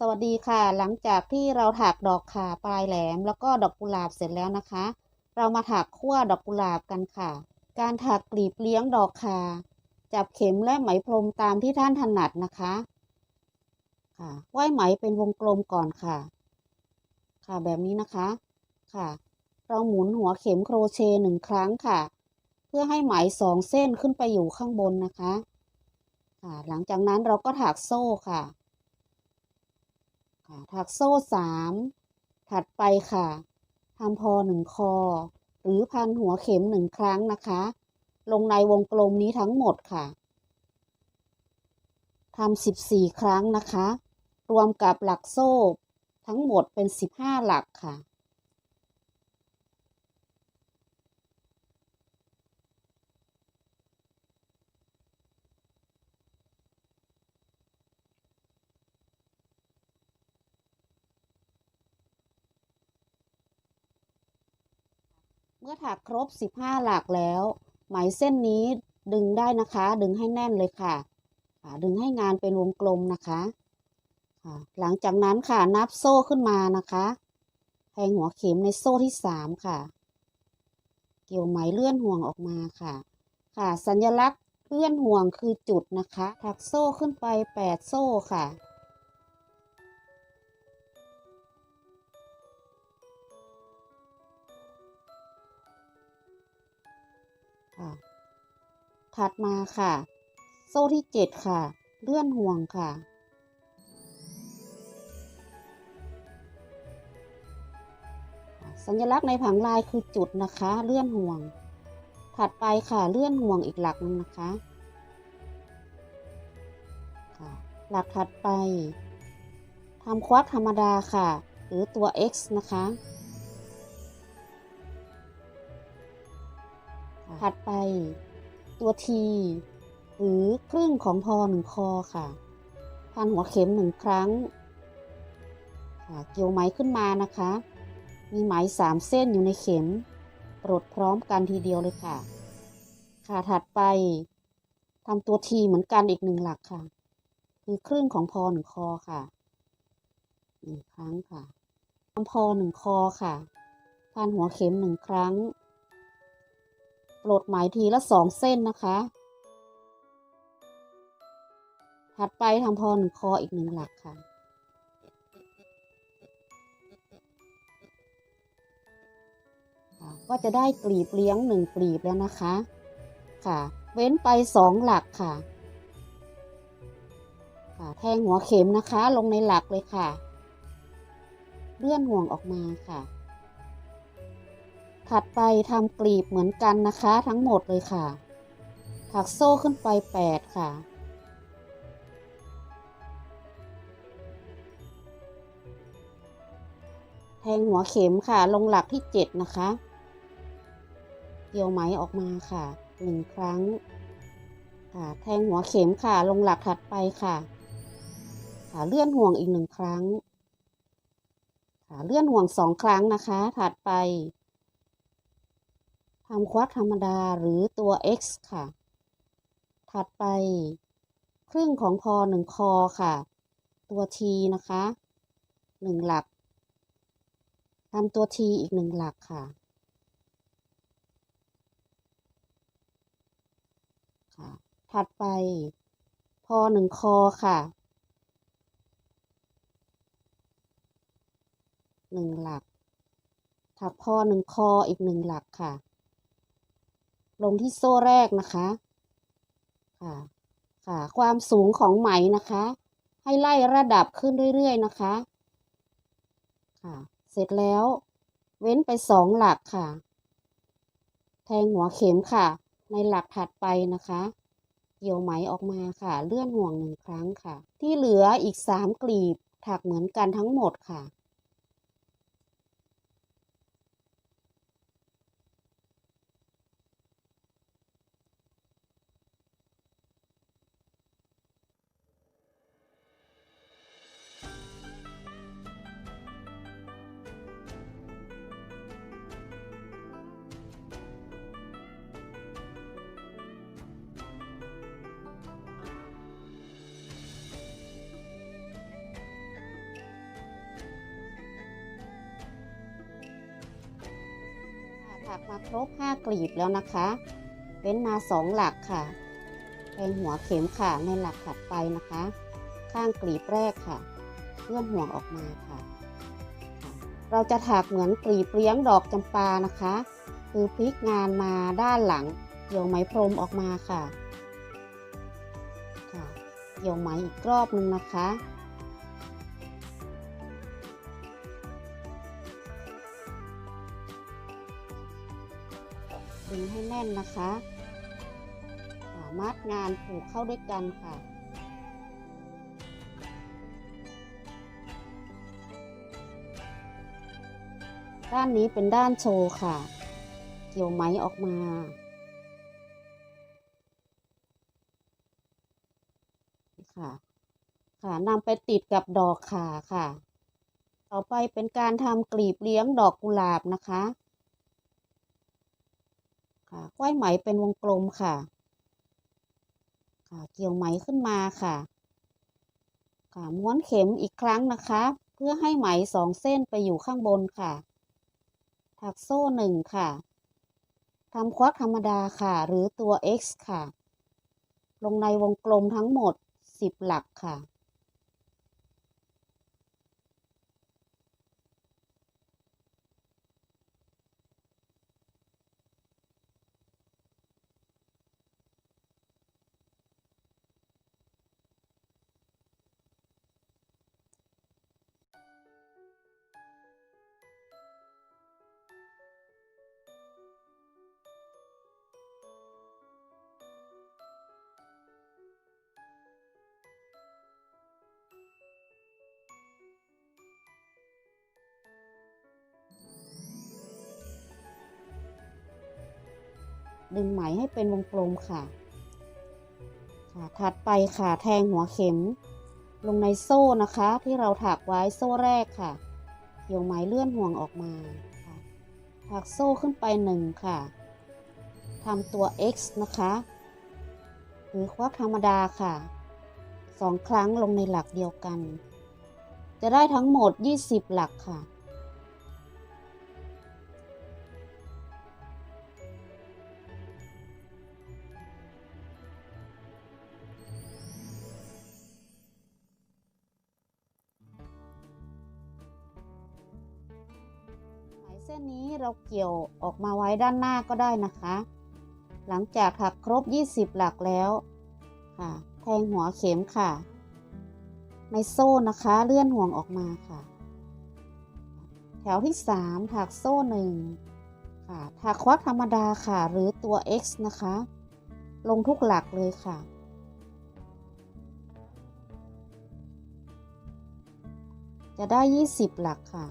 สวัสดีค่ะ หลังจากที่เราถักดอกขาปลายแหลม แล้วก็ดอกกุหลาบเสร็จแล้วนะคะ เรามาถักขั้วดอกกุหลาบกันค่ะ การถักกลีบเลี้ยงดอกขาจับเข็มและไหมพรมตามที่ท่านถนัดนะคะค่ะว่ายไหมเป็นวงกลมก่อนค่ะ ค่ะแบบนี้นะคะค่ะ เราหมุนหัวเข็มโครเชต์หนึ่งครั้งค่ะ เพื่อให้ไหมสองเส้นขึ้นไปอยู่ข้างบนนะคะค่ะหลังจากนั้นเราก็ถักโซ่ค่ะ ถักโซ่สามถัดไปค่ะทำพอหนึ่งคอ หรือพันหัวเข็มหนึ่งครั้งนะคะ ลงในวงกลมนี้ทั้งหมดค่ะทำสิบสี่ครั้งนะคะ รวมกับหลักโซ่ทั้งหมดเป็นสิบห้าหลักค่ะ มื่อถักครบ 15 หลักแล้ว ไหมเส้นนี้ดึงได้นะคะ ดึงให้แน่นเลยค่ะ ดึงให้งานเป็นวงกลมนะคะหลังจากนั้นค่ะนับโซ่ขึ้นมานะคะแทงหัวเข็มในโซ่ที่ 3 ค่ะ เกี่ยวไหมเลื่อนห่วงออกมาค่ะ ค่ะ สัญลักษณ์เลื่อนห่วงคือจุดนะคะ ถักโซ่ขึ้นไป 8 โซ่ค่ะ ถัดมาค่ะ โซ่ที่ 7 ค่ะ เลื่อนห่วงค่ะ สัญลักษณ์ในผังลายคือจุดนะคะ เลื่อนห่วง ถัดไปค่ะเลื่อนห่วงอีกหลักหนึงนะคะค่ะหลักถัดไปทำควักธรรมดาค่ะ หรือตัว x นะคะ ถัดไป ตัว T หรือครึ่งของพอหนึ่งคอค่ะพันหัวเข็มหนึ่งครั้งค่ะเกี่ยวไหมขึ้นมานะคะ มีไหมสามเส้นอยู่ในเข็มปลดพร้อมกันทีเดียวเลยค่ะ ค่ะถัดไปทำตัว T เหมือนกันอีกหนึ่งหลักค่ะ คือครึ่งของพอหนึ่งคอค่ะหนึ่งครั้งค่ะทำพอหนึ่งคอค่ะพันหัวเข็มหนึ่งครั้ง ปลดไหมทีละสองเส้นนะคะ ถัดไปทำพอหนึ่งคออีกหนึ่งหลักค่ะค่ะ ก็จะได้กลีบเลี้ยงหนึ่งกลีบแล้วนะคะ ค่ะ เว้นไปสองหลักค่ะ ค่ะ แทงหัวเข็มนะคะ ลงในหลักเลยค่ะ เลื่อนห่วงออกมาค่ะ ถัดไปทำกลีบเหมือนกันนะคะทั้งหมดเลยค่ะ ถักโซ่ขึ้นไปแปดค่ะ แทงหัวเข็มค่ะ ลงหลักที่เจ็ดนะคะ เกี่ยวไหมออกมาค่ะหนึ่งครั้งค่ะแทงหัวเข็มค่ะ ลงหลักถัดไปค่ะ ค่ะเลื่อนห่วงอีกหนึ่งครั้ง ค่ะเลื่อนห่วงสองครั้งนะคะ ถัดไป ทำควักธรรมดาหรือตัว x ค่ะ ถัดไป ครึ่งของพอหนึ่งคอค่ะ ตัว t นะคะหนึ่งหลักทำตัว t อีกหนึ่งหลักค่ะค่ะ ถัดไป พอหนึ่งคอค่ะหนึ่งหลักถักพอหนึ่งคออีกหนึ่งหลักค่ะ ลงที่โซ่แรกนะคะค่ะค่ะ ความสูงของไหมนะคะ ให้ไล่ระดับขึ้นเรื่อยๆนะคะค่ะ เสร็จแล้ว เว้นไปสองหลักค่ะ แทงหัวเข็มค่ะ ในหลักถัดไปนะคะ เกี่ยวไหมออกมาค่ะ เลื่อนห่วงหนึ่งครั้งค่ะ ที่เหลืออีกสามกลีบถักเหมือนกันทั้งหมดค่ะักมาครบ5กลีบแล้วนะคะเว้นมา 2 หลักค่ะแทงหัวเข็มค่ะในหลักถัดไปนะคะ ข้างกลีบแรกค่ะเลื่อนห่วงออกมาค่ะ เราจะถักเหมือนกลีบเลี้ยงดอกจำปานะคะ คือพลิกงานมาด้านหลังเกี่ยวไหมพรมออกมาค่ะค่ะเกี่ยวไหมอีกรอบนึงนะคะ ดึงให้แน่นนะคะสามารถงานผูกเข้าด้วยกันค่ะ ด้านนี้เป็นด้านโชว์ค่ะ เกี่ยวไหมออกมา ค่ะ ค่ะนำไปติดกับดอกขาค่ะ ต่อไปเป็นการทำกลีบเลี้ยงดอกกุหลาบนะคะ ค่ะกล้วยไหมเป็นวงกลมค่ะ ค่ะ เกี่ยวไหมขึ้นมาค่ะ ค่ะม้วนเข็มอีกครั้งนะคะ เพื่อให้ไหมสองเส้นไปอยู่ข้างบนค่ะ ถักโซ่หนึ่งค่ะทำควักธรรมดาค่ะ หรือตัว X ค่ะ ลงในวงกลมทั้งหมด 10 หลักค่ะ ดึงไหมให้เป็นวงกลมค่ะ ค่ะ ถัดไปค่ะแทงหัวเข็ม ลงในโซ่นะคะ ที่เราถักไว้โซ่แรกค่ะ เกี่ยวไหมเลื่อนห่วงออกมาค่ะถักโซ่ขึ้นไปหนึ่งค่ะทำตัว X นะคะหรือควักธรรมดาค่ะสองครั้งลงในหลักเดียวกัน จะได้ทั้งหมด 20 หลักค่ะ เกี่ยวออกมาไว้ด้านหน้าก็ได้นะคะ หลังจากถักครบ 20 หลักแล้วค่ะ แทงหัวเข็มค่ะ ในโซ่นะคะเลื่อนห่วงออกมาค่ะ แถวที่ 3 ถักโซ่หนึ่งค่ะ ถักควักธรรมดาค่ะ หรือตัว X นะคะ ลงทุกหลักเลยค่ะจะได้ 20 หลักค่ะ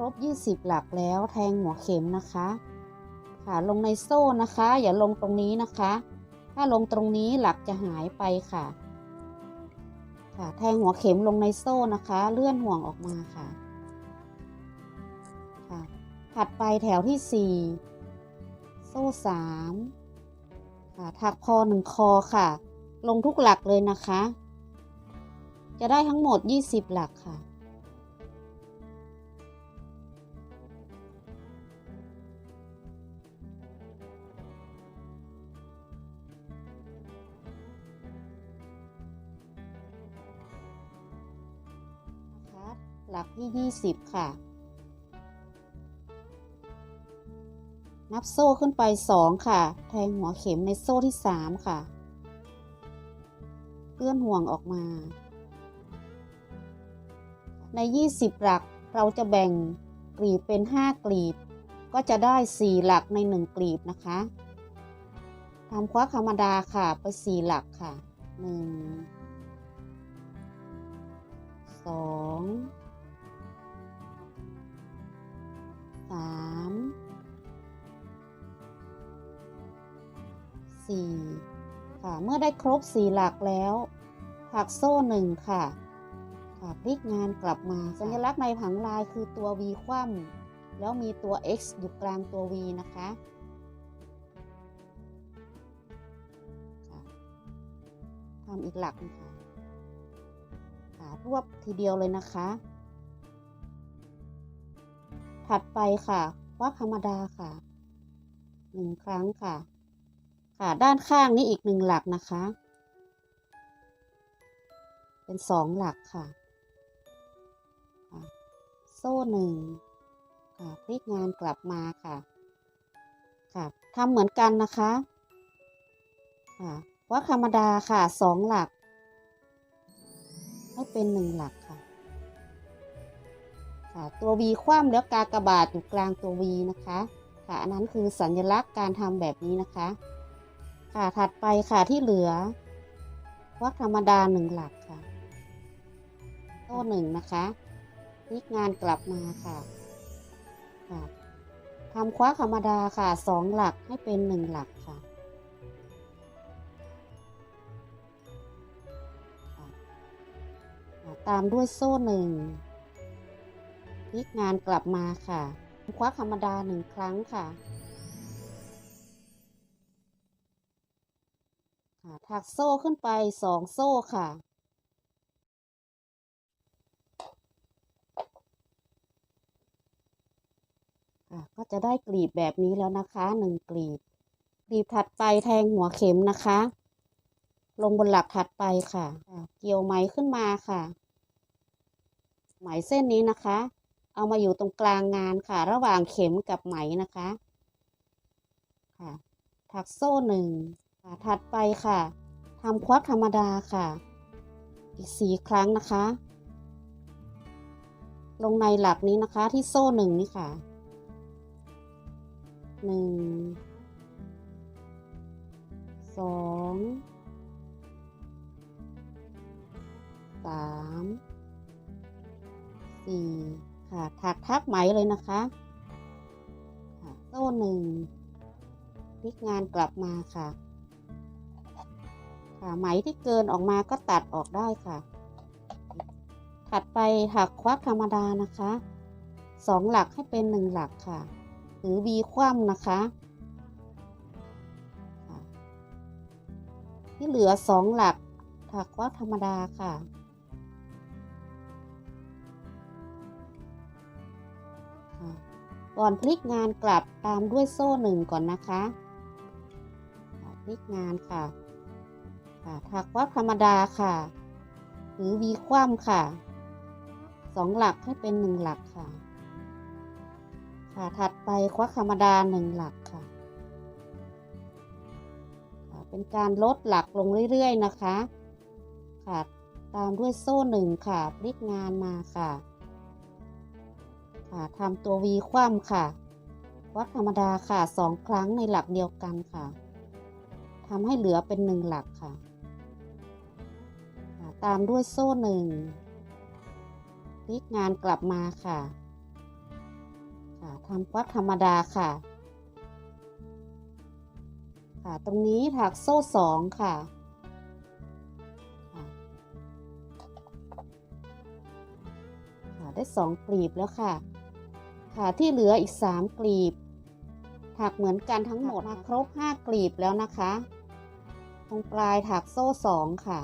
รบ 20 หลักแล้วแทงหัวเข็มนะคะ ค่ะลงในโซ่นะคะ อย่าลงตรงนี้นะคะ ถ้าลงตรงนี้หลักจะหายไปค่ะ ค่ะแทงหัวเข็มลงในโซ่นะคะ เลื่อนห่วงออกมาค่ะ ค่ะ ถัดไปแถวที่ 4 โซ่ 3 ค่ะถักพอหนึ่งคอค่ะ ลงทุกหลักเลยนะคะ จะได้ทั้งหมด 20 หลักค่ะ หลักที่ 20 ค่ะ นับโซ่ขึ้นไป 2 ค่ะ แทงหัวเข็มในโซ่ที่ 3 ค่ะ เลื่อนห่วงออกมา ใน 20 หลักเราจะแบ่งกลีบเป็น 5 กลีบ ก็จะได้ 4 หลักใน 1 กลีบนะคะทำควักธรรมดาค่ะ ไป 4 หลักค่ะ 1 2 4ค่ะ เมื่อได้ครบ 4 หลักแล้วถักโซ่หนึ่งค่ะค่ะพลิกงานกลับมาสัญลักษณ์ในผังลายคือตัว V คว่ำแล้วมีตัว X อยู่กลางตัว V นะคะทำอีกหลักนะคะค่ะรวบทีเดียวเลยนะคะ ถัดไปค่ะว่าธรรมดาค่ะหนึ่งครั้งค่ะ ค่ะด้านข้างนี้อีกหนึ่งหลักนะคะ เป็นสองหลักค่ะคะโซ่หนึ่งค่ะพลิกงานกลับมาค่ะ ค่ะทำเหมือนกันนะคะค่ะว่าธรรมดาค่ะสองหลัก ให้เป็นหนึ่งหลักค่ะ ค่ะตัว V คว่ำแล้วกากบาทอยู่กลางตัว V นะคะ ค่ะอันนั้นคือสัญลักษณ์การทำแบบนี้นะคะ ค่ะถัดไปค่ะที่เหลือวักธรรมดาหนึ่งหลักค่ะโซ่หนึ่งนะคะพลิกงานกลับมาค่ะค่ะทำคว้าธรรมดาค่ะสองหลักให้เป็นหนึ่งหลักค่ะค่ะค่ะตามด้วยโซ่หนึ่งพลิกงานกลับมาค่ะคว้าธรรมดาหนึ่งครั้งค่ะ ถักโซ่ขึ้นไปสองโซ่ค่ะ ก็จะได้กลีบแบบนี้แล้วนะคะหนึ่งกลีบ กลีบถัดไปแทงหัวเข็มนะคะ ลงบนหลักถัดไปค่ะะเกี่ยวไหมขึ้นมาค่ะ ไหมเส้นนี้นะคะ เอามาอยู่ตรงกลางงานค่ะ ระหว่างเข็มกับไหมนะคะ ค่ะ ถักโซ่หนึ่ง ถัดไปค่ะทำควักธรรมดาค่ะ อีกสี่ครั้งนะคะ ลงในหลักนี้นะคะที่โซ่หนึ่งนี่ค่ะหนึ่งสองสามสี่ค่ะถักทับไหมเลยนะคะค่ะโซ่หนึ่งพลิกงานกลับมาค่ะ ค่ะไหมที่เกินออกมาก็ตัดออกได้ค่ะ ถัดไปถักควักธรรมดานะคะสองหลักให้เป็นหนึ่งหลักค่ะหรือ V คว่ำนะคะ ที่เหลือสองหลักถักควักธรรมดาค่ะก่อนพลิกงานกลับตามด้วยโซ่หนึ่งก่อนนะคะ พลิกงานค่ะ ค่ะ ถักวักธรรมดาค่ะ หรือ V คว่ำค่ะ สองหลักให้เป็นหนึ่งหลักค่ะ ค่ะ ถัดไปควักธรรมดาหนึ่งหลักค่ะคะเป็นการลดหลักลงเรื่อยๆนะคะ ค่ะตามด้วยโซ่หนึ่งค่ะพลิกงานมาค่ะ ค่ะทำตัว V คว่ำค่ะ วัดธรรมดาค่ะสองครั้งในหลักเดียวกันค่ะทำให้เหลือเป็นหนึ่งหลักค่ะ ตามด้วยโซ่หนึ่งพลิกงานกลับมาค่ะ ค่ะทำวัดธรรมดาค่ะ ค่ะ ตรงนี้ถักโซ่สองค่ะค่ะได้สองกลีบแล้วค่ะ ค่ะที่เหลืออีกสามกลีบ ถักเหมือนกันทั้งหมดมาครบห้ากลีบแล้วนะคะ ตรงปลายถักโซ่สองค่ะ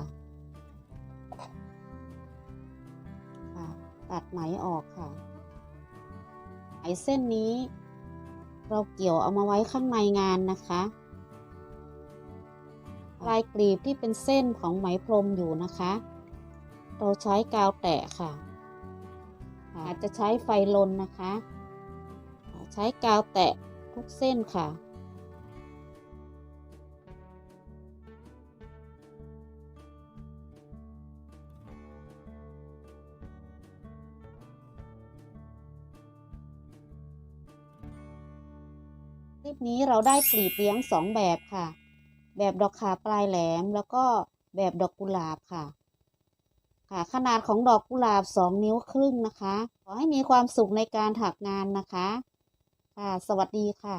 ตัดไหมออกค่ะ ไหมเส้นนี้ เราเกี่ยวเอามาไว้ข้างในงานนะคะลายกลีบที่เป็นเส้นของไหมพรมอยู่นะคะ เราใช้กาวแตะค่ะ อาจจะใช้ไฟลนนะคะ ใช้กาวแตะทุกเส้นค่ะ คลิปนี้เราได้กลีบเลี้ยงสองแบบค่ะ แบบดอกขาปลายแหลม แล้วก็แบบดอกกุหลาบค่ะ ค่ะ ขนาดของดอกกุหลาบสองนิ้วครึ่งนะคะ ขอให้มีความสุขในการถักงานนะคะ ค่ะ สวัสดีค่ะ